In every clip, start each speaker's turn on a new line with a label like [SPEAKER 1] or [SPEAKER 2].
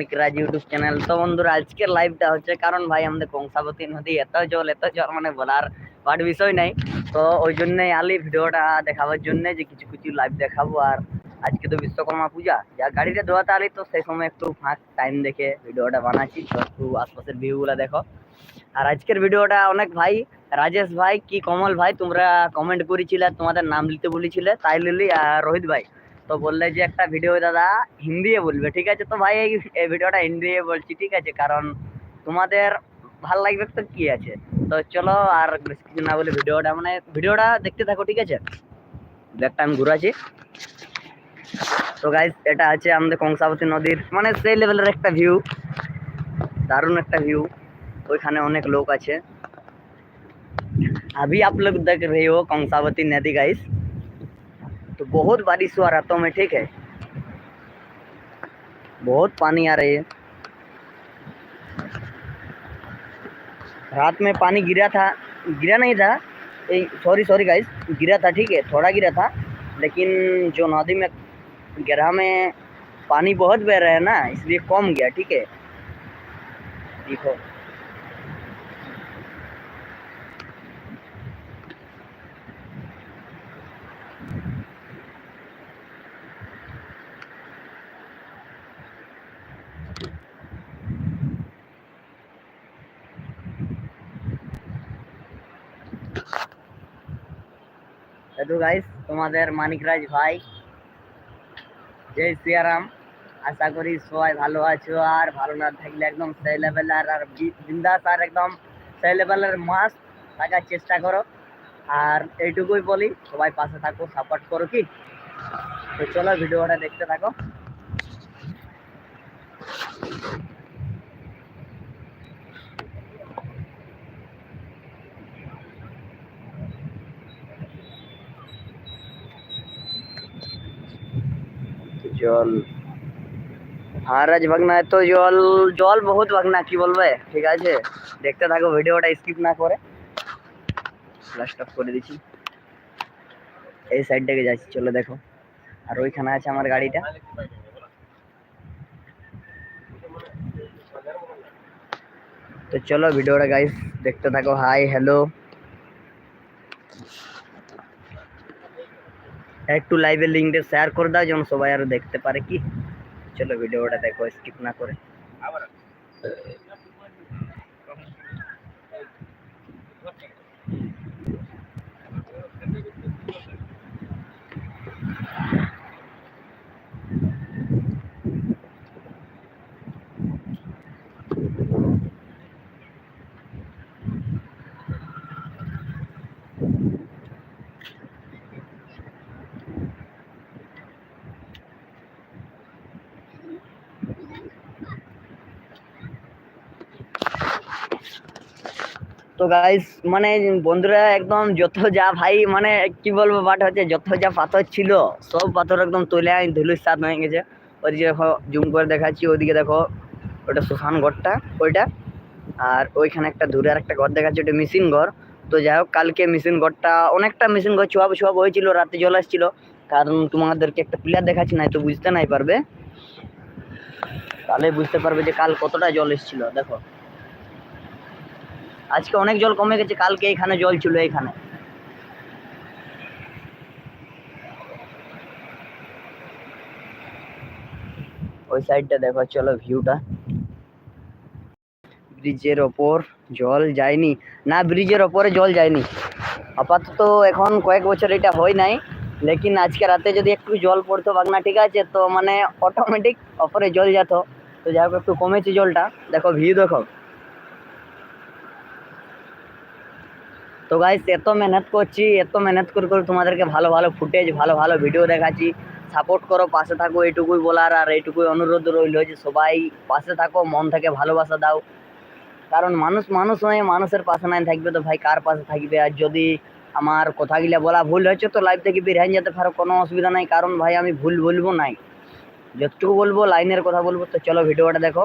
[SPEAKER 1] মিকরাজ YouTube channel. তো বন্ধুরা, আজকের লাইভটা হচ্ছে কারণ ভাই আমাদের কংসাবতী নদী, এত জল এত জল মানে বলার বাট বিষয় নাই। তো ওই জন্যই আলি ভিডিওটা দেখাবার জন্যে যে কিছু কিছু লাইভ দেখাবো আর আজকে তো বিশ্বকর্মা পূজা। যা গাড়িটা ধোয়াতে আলি, তো সেই সময় একটু ফাঁক টাইম দেখে ভিডিওটা বানাচ্ছি। তো একটু আশপাশের ভিউগুলো দেখো। আর আজকের ভিডিওটা অনেক ভাই, রাজেশ ভাই কি কমল ভাই, তোমরা কমেন্ট করেছিলে, তোমাদের নাম লিখতে বলেছিলে, তাই লিলি আর রোহিত ভাই। তো বললে যে একটা ভিডিও দাদা হিন্দি বলবে ঠিক আছে তো ভাই এই এই ভিডিওটা হিন্দি বলছি ঠিক আছে কারণ তোমাদের ভাল লাগবে তো কি আছে তো চলো আর বেশি কিছু না বলে ভিডিওটা মানে ভিডিওটা দেখতে থাকো ঠিক আছে ব্যাগটা আমি ঘুরাচ্ছি তো গাইজ এটা আছে আমাদের কংসাবতী নদীর মানে সেই লেভেলের একটা ভিউ দারুণ একটা ভিউ ওইখানে অনেক লোক আছে अभी आप लोग देख रहे हो कंसावती नदी गाइस तो बहुत बारिश हुआ रातों में, ठीक है? बहुत पानी आ रही है। रात में पानी गिरा था, गिरा नहीं था। सॉरी सॉरी गाइस गिरा था, ठीक है, थोड़ा गिरा था, लेकिन जो नदी में गहरा में पानी बहुत बह रहा है ना, इसलिए कम गया, ठीक है? देखो। তো গাইস তোমাদের মানিকরাজ ভাই। জয় সিয়ারাম। আশা করি সবাই ভালো আছো, আর ভালো না থাকলে একদম সেই লেভেলের আর বিন্দাস আর একদম সেই লেভেলের মাস থাকার চেষ্টা করো। আর এইটুকুই বলি, সবাই পাশে থাকো সাপোর্ট করো কি? তো চলো, ভিডিওটা দেখতে থাকো। জল। হ্যাঁ রাজ ভাগনা তো জল জল বহুত ভাগনা, কি বলবে? ঠিক আছে? দেখতে থাকো, ভিডিওটা স্কিপ না করে। ফ্ল্যাশ অফ করে দিচ্ছি। এই সাইডটাকে যাচ্ছি, চলো দেখো। আর ওইখানে আছে আমার গাড়িটা। তো চলো, ভিডিওটা গাইস দেখতে থাকো। হাই হ্যালো একটু লাইভের লিঙ্কটা শেয়ার করে দাও, যেন সবাই আরও দেখতে পারে কি। চলো ভিডিওটা দেখো স্কিপ না করে। তো গাইস মানে বন্ধুরা একদম যত যা ভাই মানে কি বলব বাট হচ্ছে যত যা পাথর ছিল, সব পাথর একদম তুলে ধুলির সাথ হয়ে গেছে। ওই যে দেখো জুম করে দেখাচ্ছি ওইদিকে দেখো, ওটা শ্মশান ঘরটা, ওইটা। আর ওইখানে একটা দূরে আর একটা ঘর দেখাচ্ছি, ওটা মেশিন ঘর। তো যাই হোক, কালকে মেশিন ঘরটা, অনেকটা মেশিন ঘর ছোয়াব ছোয়াব হয়েছিল, রাতে জল আসছিল। কারণ তোমাদেরকে একটা প্লেয়ার দেখাচ্ছি, নাই তো বুঝতে নাই পারবে। তাহলে বুঝতে পারবে যে কাল কতটা জল এসেছিল, দেখো। আজকে অনেক জল কমে গেছে, কালকে এখানে জল ছিল এখানে। ওই সাইডটা দেখো, চলো ভিউটা ব্রিজের ওপর জল যায়নি। না, ব্রিজের ওপরে জল যায়নি। আপাতত এখন কয়েক বছর এটা হয় নাই, লেকিন আজকে রাতে যদি একটু জল পড়তো বাগনা, ঠিক আছে? তো মানে অটোমেটিক ওপরে জল যেত। তো যাই হোক, একটু কমেছে জলটা। দেখো ভিউ দেখো। তো গাইস এত মেহনত করছি, এত মেহনত করে করে তোমাদেরকে ভালো ভালো ফুটেজ ভালো ভালো ভিডিও দেখাচ্ছি। সাপোর্ট করো, পাশে থাকো, এইটুকুই বলার, আর এইটুকুই অনুরোধ রইল যে সবাই পাশে থাকো, মন থেকে ভালোবাসা দাও। কারণ মানুষ মানুষ হয়ে মানুষের পাশে নাই থাকবে তো ভাই, কার পাশে থাকবে? আর যদি আমার কথাগুলা বলা ভুল হয়েছে, তো লাইভ থেকে বের হয়ে যেতে পারো, কোনো অসুবিধা নাই। কারণ ভাই, আমি ভুল বলব নাই। যতটুকু বলব, লাইনের কথা বলব, তো চলো ভিডিওটা দেখো।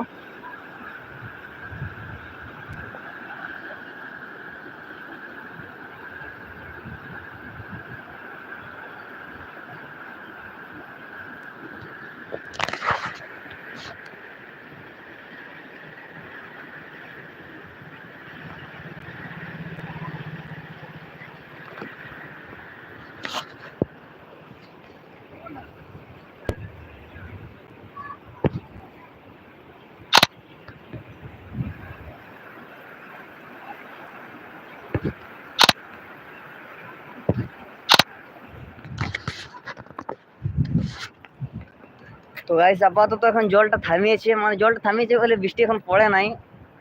[SPEAKER 1] তো গাইস আপাতত এখন জলটা থামিয়েছে মানে জলটা থামিয়েছে বলে বৃষ্টি এখন পড়ে নাই।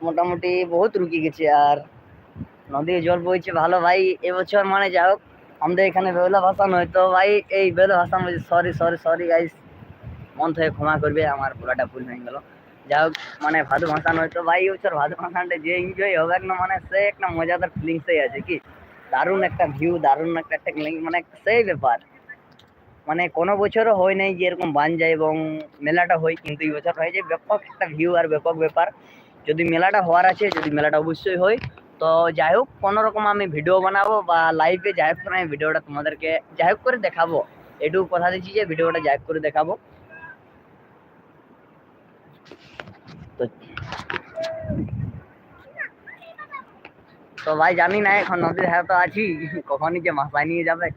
[SPEAKER 1] মোটামুটি বহুত রুকি গেছে আর নদীর জল বইছে ভালো ভাই, এবছর মানে যা হোক, আমাদের এখানে বেহুলা ভাষা নয় তো ভাই, এই বেহুলা ভাষা বলছি সরি সরি সরি গাইস মন থেকে ক্ষমা করবে, আমার পুরাটা ভুল হয়ে গেল। যাই হোক মানে ভাদু ভাসান নয় তো ভাই, এবছর ভাদু ভাষাটা যে এনজয় হবে না মানে সে একটা মজাদার ফিলিংসই আছে কি? দারুণ একটা ভিউ দারুণ একটা টেকনিক মানে সেই ব্যাপার। মানে কোনো বছরও হয় নাই যে এরকম বান যায় এবং মেলাটা হয়, কিন্তু এই বছর হয়েছে ব্যাপক একটা ভিউ আর ব্যাপক ব্যাপার। যদি মেলাটা হওয়ার আছে, যদি মেলাটা অবশ্যই হয়। তো যাই হোক, কোনো রকম আমি ভিডিও বানাবো বা লাইভে যাই হোক করে আমি ভিডিওটা তোমাদেরকে যাই হোক করে দেখাবো। এটুকু কথা দিচ্ছি যে ভিডিওটা যাই হোক করে দেখাবো। তো তো ভাই, জানি না এখন নদীর ধারে তো আছি। কখনই যে মাথায় নিয়ে যাবে।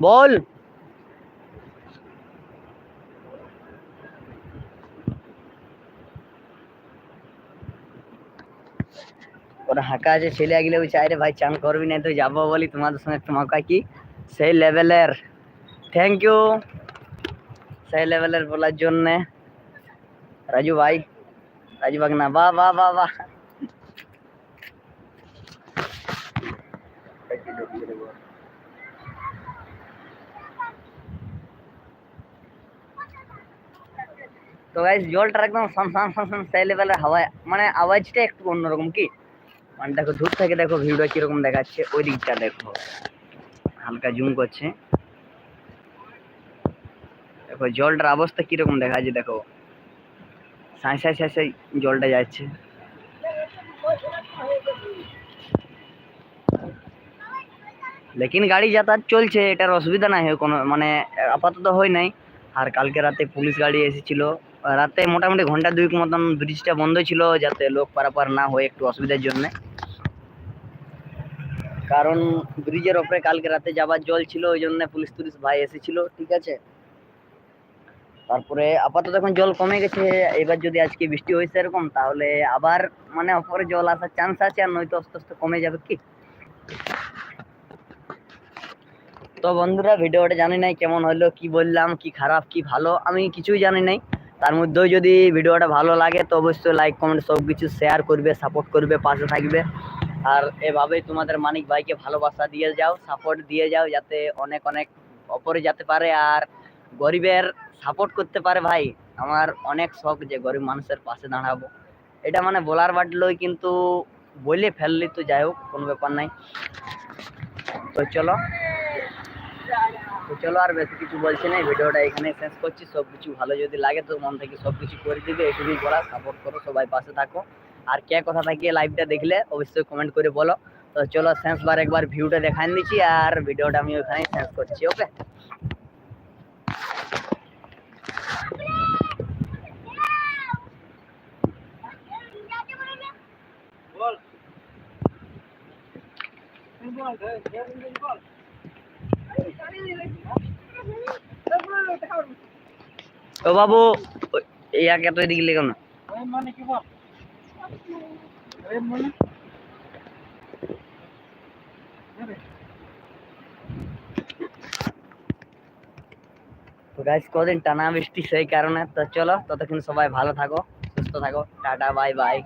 [SPEAKER 1] বল। ওরা হাঁকা আছে ছেলে আগলে ওই চাইরে ভাই, চান করবি না তো যাব বলি, তোমাদের সঙ্গে তোমাকে কি? সেই লেভেলের। থ্যাংক ইউ সেই লেভেলের বলার জন্যে। রাজু ভাই, রাজু বাগনা বাহ বাহ বাহ বাহ তো গাইস জলটার একদম সান সান সেই লেভেলের হাওয়া মানে আওয়াজটা একটু অন্যরকম কি? মানে দেখো, দূর থেকে দেখো ভিউটা কীরকম দেখাচ্ছে ওই দিকটা দেখো। হালকা জুম করছে। দেখো, জলটার অবস্থা কীরকম দেখা যাচ্ছে দেখো। সাঁই সাঁই সাঁই সাঁই, জলটা যাচ্ছে। লেকিন গাড়ি যাতায়াত চলছে, এটার অসুবিধা নাই, কোনো মানে আপাতত হয় নাই। আর কালকে রাতে পুলিশ গাড়ি এসেছিল। রাতে মোটামুটি ঘণ্টা দুই মতন ব্রিজটা বন্ধ ছিল যাতে লোক পারাপার না হয় একটু অসুবিধার জন্য। কারণ ব্রিজের ওপরে কালকে রাতে যাবার জল ছিল, ওই জন্য পুলিশ টুলিশ ভাই এসেছিল, ঠিক আছে? তারপরে আপাতত এখন জল কমে গেছে, এবার যদি আজকে বৃষ্টি হয়েছে এরকম, তাহলে আবার মানে ওপরে জল আসার চান্স আছে আর নয়তো আস্তে আস্তে কমে যাবে কি? তো বন্ধুরা, ভিডিওটা জানি নাই কেমন হলো, কি বললাম, কি খারাপ, কি ভালো, আমি কিছুই জানি নাই। তার মধ্যেও যদি ভিডিওটা ভালো লাগে, তো অবশ্যই লাইক কমেন্ট সব কিছু শেয়ার করবে সাপোর্ট করবে, পাশে থাকবে। আর এভাবেই তোমাদের মানিক ভাইকে ভালোবাসা দিয়ে যাও সাপোর্ট দিয়ে যাও, যাতে অনেক অনেক অপরে যেতে পারে আর গরিবের সাপোর্ট করতে পারে ভাই। আমার অনেক শখ যে গরিব মানুষের পাশে দাঁড়াবো। এটা মানে বলার বাটলই কিন্তু বলে ফেললি তো যাই হোক, কোনো ব্যাপার নাই। তো চলো। তো চলো আর বেশি কিছু বলছি না ভিডিওটা এখানে শেষ করছি। সব কিছু ভালো যদি লাগে তো মন থেকে সব কিছু করে দিবে, এটুকুই করা সাপোর্ট করো, সবাই পাশে থাকো। আর কে কথা থাকিয়ে লাইভটা দেখলে অবশ্যই কমেন্ট করে বলো। তো চলো শেষবার একবার ভিউটা দেখান দিচ্ছি আর ভিডিওটা আমি ওখানেই শেষ করছি ওকে ও বাবু ওই- ইয়াকে তো এদিকে লেগে না? তো গাইস কদিন টানা বৃষ্টি, সেই কারণে, তো চলো, ততক্ষণ সবাই ভালো থাকো, সুস্থ থাকো, টাটা বাই বাই